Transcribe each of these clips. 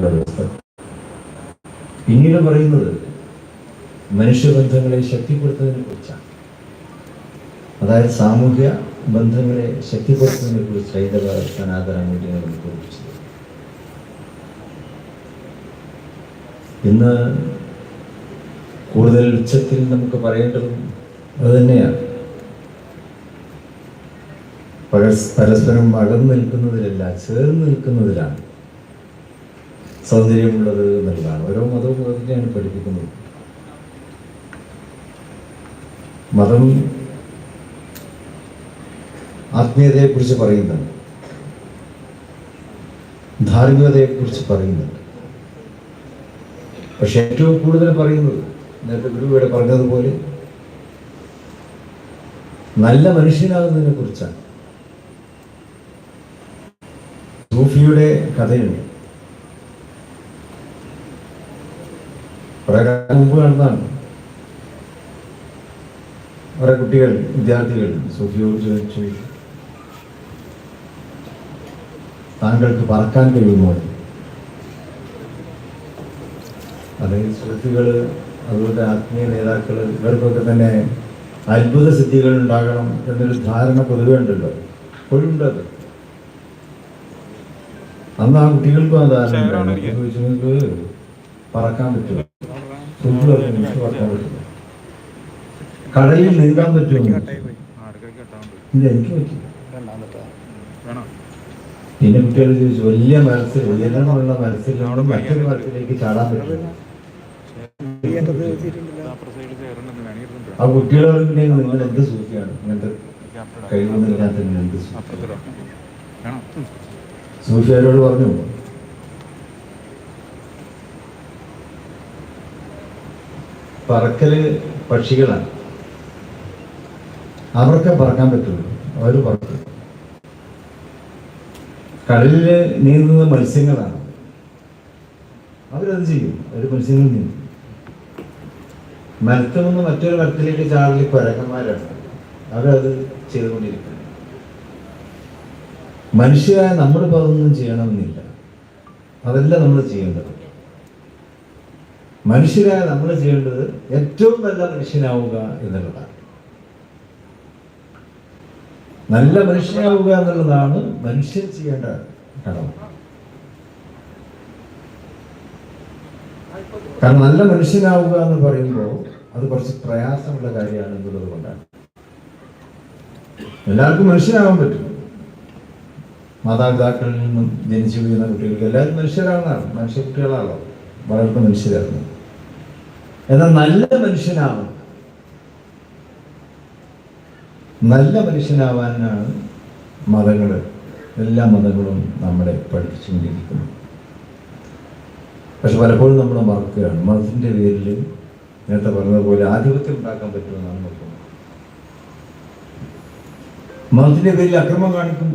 സാമൂഹിക വ്യവസ്ഥ പിന്നീട് പറയുന്നത് മനുഷ്യബന്ധങ്ങളെ ശക്തിപ്പെടുത്തുന്നതിനെ കുറിച്ചാണ്. അതായത് സാമൂഹ്യ ബന്ധങ്ങളെ ശക്തിപ്പെടുത്തുന്നതിനെ കുറിച്ച് ഹൈന്ദവ സനാതന മൂല്യങ്ങളെ കുറിച്ചത് ഇന്ന് കൂടുതൽ ഉച്ചത്തിൽ നമുക്ക് പറയേണ്ടതും അത് തന്നെയാണ്. പരസ് പരസ്പരം അകന്നു നിൽക്കുന്നതിലല്ല ചേർന്ന് നിൽക്കുന്നതിലാണ് സൗന്ദര്യമുള്ളത് എന്നുള്ളതാണ് ഓരോ മതവും അത് തന്നെയാണ് പഠിപ്പിക്കുന്നത്. മതം ആത്മീയതയെക്കുറിച്ച് പറയുന്നുണ്ട് ധാർമ്മികതയെക്കുറിച്ച് പറയുന്നുണ്ട് പക്ഷെ ഏറ്റവും കൂടുതൽ പറയുന്നത് നേരത്തെ ഗുരു ഇവിടെ പറഞ്ഞതുപോലെ നല്ല മനുഷ്യനാകുന്നതിനെ കുറിച്ചാണ് സൂഫിയുടെ കഥയുണ്ട്. കുറെ കാലം മുമ്പ് നടന്നതാണ്. കുറെ കുട്ടികൾ വിദ്യാർത്ഥികൾ സൂഫിയോട് ചോദിച്ചു. താങ്കൾക്ക് പറക്കാൻ കഴിയുമോ? അല്ലെങ്കിൽ സൂഫികൾ അതുപോലെ ആത്മീയ നേതാക്കൾ ഇവർക്കൊക്കെ തന്നെ അത്ഭുത സിദ്ധികൾ ഉണ്ടാകണം എന്നൊരു ധാരണ പൊതുവേ ഉണ്ടല്ലോ. ഇപ്പോഴുണ്ട് അത്. അന്ന് ആ കുട്ടികൾക്കും ആ ധാരണ ചോദിച്ചു, നിങ്ങൾക്ക് പറക്കാൻ പറ്റുമോ? പറ്റില്ല. കടലിൽ നീന്താൻ പറ്റുമോ? ഇല്ല എനിക്ക് പിന്നെ കുട്ടികൾ ചോദിച്ചു വലിയ മത്സ്യം ഉയരമുള്ള മത്സ്യം മറ്റൊരു മരത്തിലേക്ക് ചാടാൻ പറ്റില്ല. ആ കുട്ടികളോടുണ്ടെങ്കിൽ നിങ്ങൾ എന്ത് സൂചിയാണ്? ഇങ്ങനത്തെ കഴിവൊന്നുമില്ലാത്ത എന്ത് പറഞ്ഞു. പറക്കൽ പക്ഷികളാണ്. അവർക്ക് പറക്കാൻ പറ്റുള്ളൂ. അവർ പറക്കും. കടലിൽ നീന്തുന്ന മത്സ്യങ്ങളാണ്. അവരത് ചെയ്യും. അവർ മത്സ്യങ്ങൾ നീന്തും. മരത്തിൽ നിന്ന് മറ്റൊരു മരത്തിലേക്ക് ചാടലി പരക്കന്മാരാണ് അവരത് ചെയ്തുകൊണ്ടിരിക്കുന്നത് മനുഷ്യരായ നമ്മൾ പതൊന്നും ചെയ്യണമെന്നില്ല. അതല്ല നമ്മൾ ചെയ്യേണ്ടത്. മനുഷ്യരായ നമ്മൾ ചെയ്യേണ്ടത് ഏറ്റവും നല്ല മനുഷ്യനാവുക എന്നുള്ളതാണ്. നല്ല മനുഷ്യനാവുക എന്നുള്ളതാണ് മനുഷ്യൻ ചെയ്യേണ്ട കടമ. കാരണം നല്ല മനുഷ്യനാവുക എന്ന് പറയുമ്പോൾ അത് കുറച്ച് പ്രയാസമുള്ള കാര്യമാണ് എന്നുള്ളത് കൊണ്ടാണ്. എല്ലാവർക്കും മനുഷ്യനാവാൻ പറ്റും. മാതാപിതാക്കളിൽ നിന്നും ജനിച്ചു വീഴുന്ന കുട്ടികൾക്ക് എല്ലാവരും മനുഷ്യരാണെന്നാണ് മനുഷ്യ കുട്ടികളാണല്ലോ. വളർന്ന മനുഷ്യരാണ് എന്നാൽ നല്ല മനുഷ്യനാവണം നല്ല മനുഷ്യനാവാനാണ് മതങ്ങൾ എല്ലാ മതങ്ങളും നമ്മളെ പഠിപ്പിച്ചുകൊണ്ടിരിക്കുന്നത് പക്ഷെ പലപ്പോഴും നമ്മൾ മറക്കുകയാണ്. മതത്തിന്റെ പേരിൽ നേരത്തെ പറഞ്ഞതുപോലെ ആധിപത്യം ഉണ്ടാക്കാൻ പറ്റുമെന്നാണ് നോക്കുന്നത് മതത്തിന്റെ പേരിൽ അക്രമം കാണിക്കും.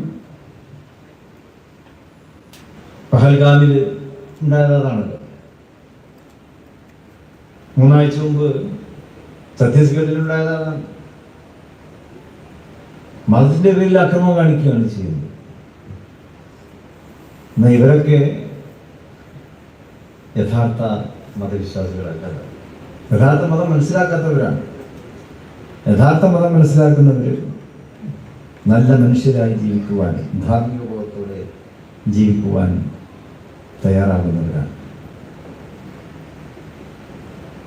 പഹൽഗാമിൽ ഉണ്ടായതാണല്ലോ മൂന്നാഴ്ച മുമ്പ് ഛത്തീസ്ഗഡിലുണ്ടായതാണ്. മതത്തിന്റെ പേരിൽ അക്രമം കാണിക്കുകയാണ് ചെയ്യുന്നത്. എന്നാൽ ഇവരൊക്കെ യഥാർത്ഥ മതവിശ്വാസികളല്ല യഥാർത്ഥ മതം മനസ്സിലാക്കാത്തവരാണ്. യഥാർത്ഥ മതം മനസ്സിലാക്കുന്നവർ നല്ല മനുഷ്യരായി ജീവിക്കുവാൻ ധാർമ്മിക ബോധത്തോടെ ജീവിക്കുവാൻ തയ്യാറാകുന്നവരാണ്.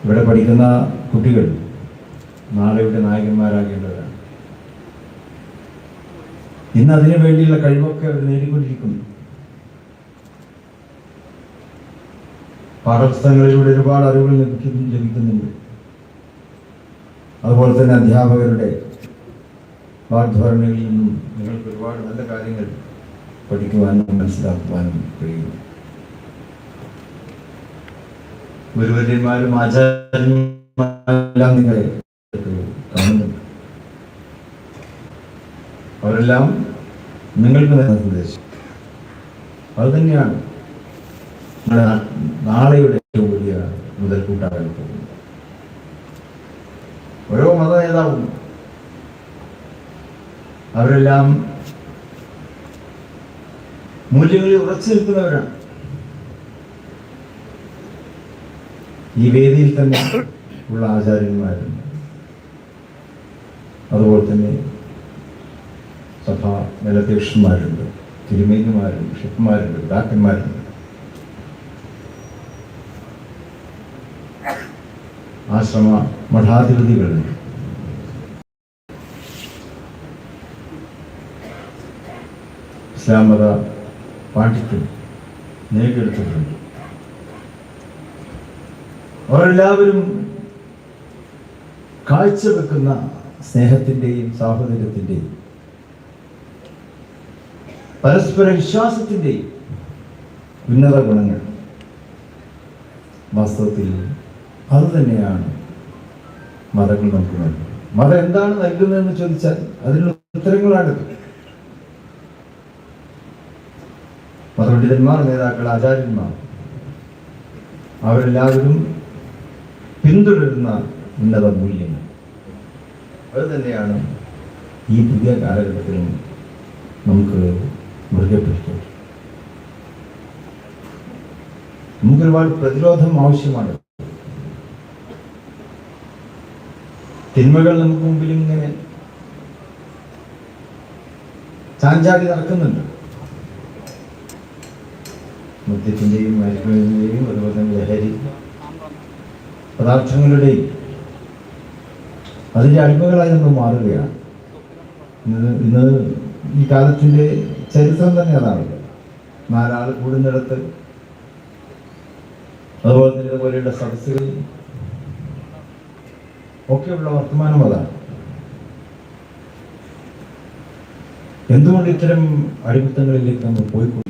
ഇവിടെ പഠിക്കുന്ന കുട്ടികൾ നാളെയുടെ നായകന്മാരാകേണ്ടവരാണ്. ഇന്ന് അതിനു വേണ്ടിയുള്ള കഴിവൊക്കെ അവർ നേടിക്കൊണ്ടിരിക്കുന്നു. പാഠപുസ്തകങ്ങളിലൂടെ ഒരുപാട് അറിവുകൾ ലഭിക്കുന്നു ലഭിക്കുന്നുണ്ട്. അതുപോലെ തന്നെ അധ്യാപകരുടെ വാഗ്ധോരണികളിൽ നിന്നും നിങ്ങൾക്ക് ഒരുപാട് നല്ല കാര്യങ്ങൾ പഠിക്കുവാനും മനസ്സിലാക്കുവാനും കഴിയും. ഗുരുവര്യന്മാരും ആചാര്യന്മാരെല്ലാം നിങ്ങളെ അവരെല്ലാം നിങ്ങൾക്ക് നിർദ്ദേശം അത് തന്നെയാണ് നാളെയുടെ കൂടിയ മുതൽക്കൂട്ടാകാൻ പോകുന്നത്. ഓരോ മത നേതാവും അവരെല്ലാം മൂല്യങ്ങളിൽ ഉറച്ചു നിൽക്കുന്നവരാണ്. ഈ വേദിയിൽ തന്നെ ഉള്ള ആചാര്യന്മാരുണ്ട്. അതുപോലെ തന്നെ സഭാ മേലധ്യക്ഷന്മാരുണ്ട് തിരുമേനിമാരുണ്ട് ഷിപ്പ്മാരുണ്ട് ഡാക്ടർമാരുണ്ട് ആശ്രമ മഠാധിപതികളുണ്ട്. ഇസ്ലാം മത പാണ്ഡിത്യം നേടിയെടുത്തിട്ടുണ്ട്. അവരെല്ലാവരും കാഴ്ചവെക്കുന്ന സ്നേഹത്തിന്റെയും സാഹോദര്യത്തിന്റെയും പരസ്പര വിശ്വാസത്തിന്റെയും ഉന്നത ഗുണങ്ങൾ വാസ്തവത്തിൽ അത് തന്നെയാണ് മതങ്ങൾ നൽകുന്നത്. മതം എന്താണ് നൽകുന്നതെന്ന് ചോദിച്ചാൽ അതിനുള്ള ഉത്തരങ്ങളാണ് മതപണ്ഡിതന്മാർ നേതാക്കൾ ആചാര്യന്മാർ അവരെല്ലാവരും പിന്തുടരുന്ന ഉന്നത മൂല്യങ്ങൾ. അത് തന്നെയാണ് ഈ പുതിയ കാലഘട്ടത്തിലും നമുക്ക് മുറുകെ പിടിക്കുന്നത് നമുക്ക് ഒരുപാട് പ്രതിരോധം ആവശ്യമാണ്. തിന്മകൾ നമുക്ക് മുമ്പിൽ ഇങ്ങനെ ചാഞ്ചാടി നടക്കുന്നുണ്ട്. മദ്യത്തിന്റെയും മരുന്നിന്റെയും അതുപോലെ പദാർത്ഥങ്ങളുടെയും അതിന്റെ അടിമകളായി നമ്മൾ മാറുകയാണ്. ഇന്ന് ഇന്ന് ഈ കാലത്തിന്റെ ചരിത്രം തന്നെ അതാണല്ലോ. നാലാൾ കൂടുന്നിടത്ത്. അതുപോലെ തന്നെ ഇതുപോലെയുള്ള സദസ്സുകൾ. ഒക്കെയുള്ള വർത്തമാനം അതാണ്. എന്തുകൊണ്ട് ഇത്തരം അടിമത്തങ്ങളിലേക്ക് നമ്മൾ പോയിക്കൊണ്ടിരിക്കുന്നു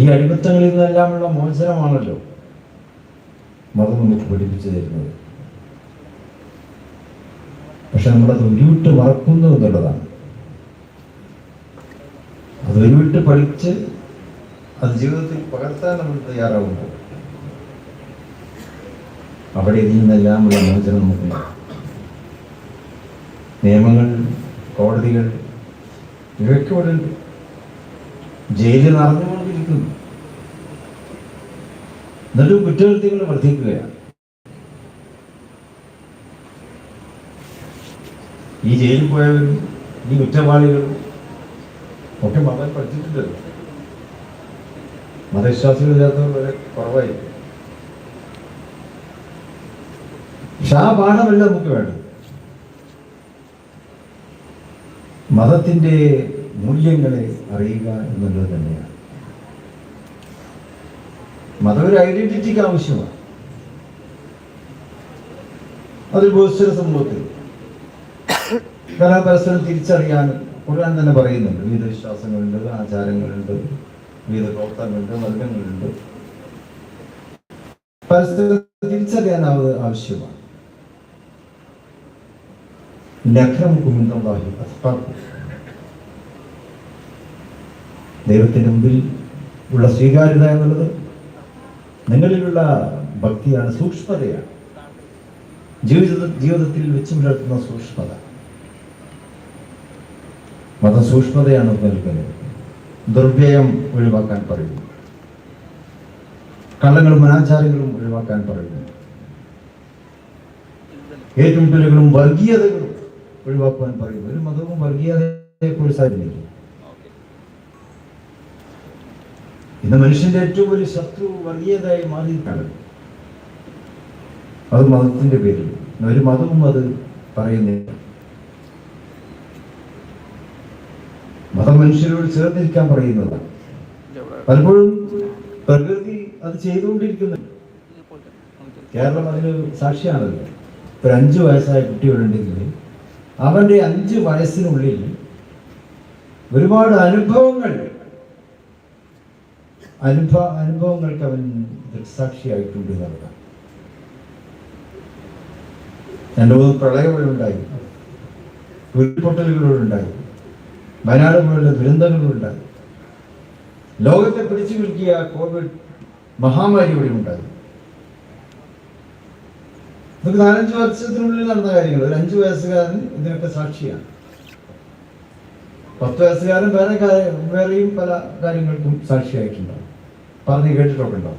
ഈ അടിമത്തങ്ങളിൽ നിന്നെല്ലാമുള്ള മോചനമാണല്ലോ മതം നമുക്ക് പഠിപ്പിച്ചു തരുന്നത് പക്ഷെ നമ്മളത് ഉരുവിട്ട് മറക്കുന്നു എന്നുള്ളതാണ്. അത് ഉരുവിട്ട് പഠിച്ച് അത് ജീവിതത്തിൽ പകർത്താൻ നമ്മൾ തയ്യാറാവുമ്പോൾ അവിടെ ഇതിൽ നിന്നെല്ലാമുള്ള മോചനം നമുക്കുണ്ട് നിയമങ്ങൾ കോടതികൾ ഇവയൊക്കെ ഇവിടെ ജയിലിൽ ജയിലിൽ നടന്നുകൊണ്ടിരിക്കുന്നു എന്നിട്ടും കുറ്റകൃത്യങ്ങൾ വർദ്ധിക്കുകയാണ്. ഈ ജയിലിൽ പോയവരും ഈ കുറ്റവാളികളും ഒക്കെ മതം പഠിച്ചിട്ടുണ്ടല്ലോ. മതവിശ്വാസികളില്ലാത്തവർ വരെ കുറവായി പക്ഷെ ആ പാഠമല്ല നമുക്ക് വേണ്ടത്. മതത്തിന്റെ മൂല്യങ്ങളെ അറിയുക എന്നുള്ളത് തന്നെയാണ്. മതം ഐഡന്റിറ്റിക്ക് ആവശ്യമാണ്. അതൊരു ബോസ്റ്റർ സംഭവത്തിൽ കാരണം പരസ്പരം തിരിച്ചറിയാനും ഖുർആൻ തന്നെ പറയുന്നുണ്ട്. വിവിധ വിശ്വാസങ്ങളുണ്ട് ആചാരങ്ങളുണ്ട് വിവിധ പ്രവർത്തനങ്ങളുണ്ട് വർഗങ്ങളുണ്ട് പരസ്പരം തിരിച്ചറിയാൻ ആവശ്യമാണ്. ദൈവത്തിന് മുമ്പിൽ ഉള്ള സ്വീകാര്യത എന്നുള്ളത് നിങ്ങളിലുള്ള ഭക്തിയാണ് സൂക്ഷ്മതയാണ്. ജീവിത ജീവിതത്തിൽ വെച്ചു പുലർത്തുന്ന സൂക്ഷ്മത. മതം സൂക്ഷ്മതയാണ് നൽകുന്നത് ദുർവ്യയം ഒഴിവാക്കാൻ പറയുന്നു. കള്ളങ്ങളും അനാചാരങ്ങളും ഒഴിവാക്കാൻ പറയുന്നു. ഏറ്റുമുട്ടലുകളും വർഗീയതകളും ഒഴിവാക്കുവാൻ പറയുന്നു. ഒരു മതവും വർഗീയതയെ കുറിച്ചായിരുന്നില്ല ഇന്ന് മനുഷ്യന്റെ ഏറ്റവും വലിയ ശത്രു വർഗീയതയായി മാറിയിട്ടാണ് അത് മതത്തിന്റെ പേരിൽ. ഒരു മതവും അത് പറയുന്നില്ല. മതം മനുഷ്യരോട് ചേർന്നിരിക്കാൻ പറയുന്നത്. പലപ്പോഴും പ്രകൃതി അത് ചെയ്തുകൊണ്ടിരിക്കുന്നുണ്ട്. കേരളം അതിന് സാക്ഷിയാണല്ലോ. ഒരു അഞ്ചു വയസ്സായ കുട്ടികളുണ്ടെങ്കിൽ അവന്റെ അഞ്ച് വയസ്സിനുള്ളിൽ ഒരുപാട് അനുഭവങ്ങൾ അനുഭവ അനുഭവങ്ങൾക്ക് അവൻ ദൃക്സാക്ഷിയായിട്ടുണ്ട് എന്നുള്ളതാണ് രണ്ടു മൂന്ന് പ്രളയങ്ങളുണ്ടായി ഉരുൾപൊട്ടലുകളുണ്ടായി വയനാട് പോലുള്ള ദുരന്തങ്ങളുണ്ടായി ലോകത്തെ പിടിച്ചു കുലുക്കിയ കോവിഡ് മഹാമാരി ഇവിടെ ഉണ്ടായി. ഇതൊക്കെ നാലഞ്ച് വർഷത്തിനുള്ളിൽ നടന്ന കാര്യങ്ങൾ. ഒരു അഞ്ചു വയസ്സുകാരൻ ഇതിനൊക്കെ സാക്ഷിയാണ്. പത്ത് വയസ്സുകാരൻ വേറെ വേറെയും പല കാര്യങ്ങൾക്കും സാക്ഷിയായിട്ടുണ്ടാവും പറഞ്ഞ് കേട്ടിട്ടുണ്ടോ?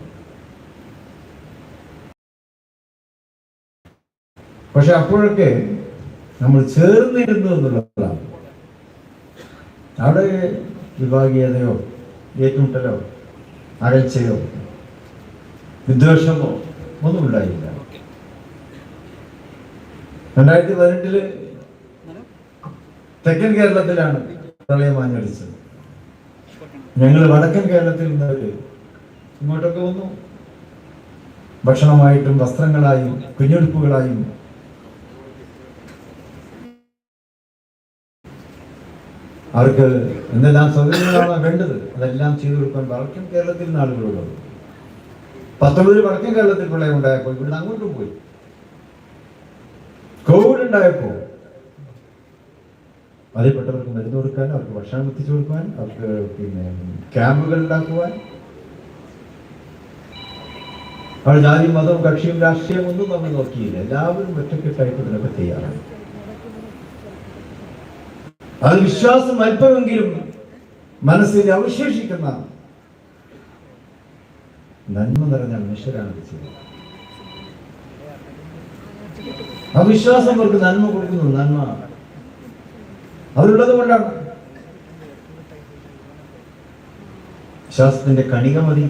പക്ഷെ അപ്പോഴൊക്കെ നമ്മൾ ചേർന്നിരുന്നു എന്നുള്ളതാണ്. അവിടെ വിഭാഗീയതയോ ഏറ്റുമുട്ടലോ അകൽച്ചയോ വിദ്വേഷമോ ഒന്നും ഉണ്ടായില്ല. രണ്ടായിരത്തി പതിനെട്ടിൽ തെക്കൻ കേരളത്തിലാണ് പ്രളയം ആഞ്ഞടിച്ചത്. ഞങ്ങൾ വടക്കൻ കേരളത്തിൽ നിന്നവര് ഇങ്ങോട്ടൊക്കെ വന്നു. ഭക്ഷണമായിട്ടും വസ്ത്രങ്ങളായും കുഞ്ഞുടുപ്പുകളായും അവർക്ക് എന്തെല്ലാം സൗകര്യങ്ങളാണ് വേണ്ടത്? അതെല്ലാം ചെയ്തു കൊടുക്കാൻ വടക്കൻ കേരളത്തിൽ നിന്ന് ആളുകളുള്ളത്. പത്തൊമ്പതിൽ വടക്കൻ കേരളത്തിൽ പ്രളയം ഉണ്ടായപ്പോൾ ഇവിടുന്ന് അങ്ങോട്ടും പോയി. കോവിഡ് ഉണ്ടായപ്പോൾ അതിൽപ്പെട്ടവർക്ക് മരുന്ന് കൊടുക്കാൻ അവർക്ക് ഭക്ഷണം എത്തിച്ചു കൊടുക്കുവാൻ അവർക്ക് പിന്നെ ക്യാമ്പുകൾ ഉണ്ടാക്കുവാൻ അവർ ജാതി മതവും കക്ഷിയും രാഷ്ട്രീയം ഒന്നും നമ്മൾ നോക്കിയില്ല. എല്ലാവരും ഒറ്റക്കെട്ടായിട്ട് ഇതിനൊക്കെ തയ്യാറാണ്. അത് വിശ്വാസം അല്പമെങ്കിലും മനസ്സിൽ അവശേഷിക്കുന്ന നന്മ നിറഞ്ഞ മനുഷ്യരാണ് അവിശ്വാസം അവർക്ക് നന്മ കൊടുക്കുന്നു. നന്മ അവരുള്ളത് കൊണ്ടാണ്. വിശ്വാസത്തിന്റെ കണിക മതി.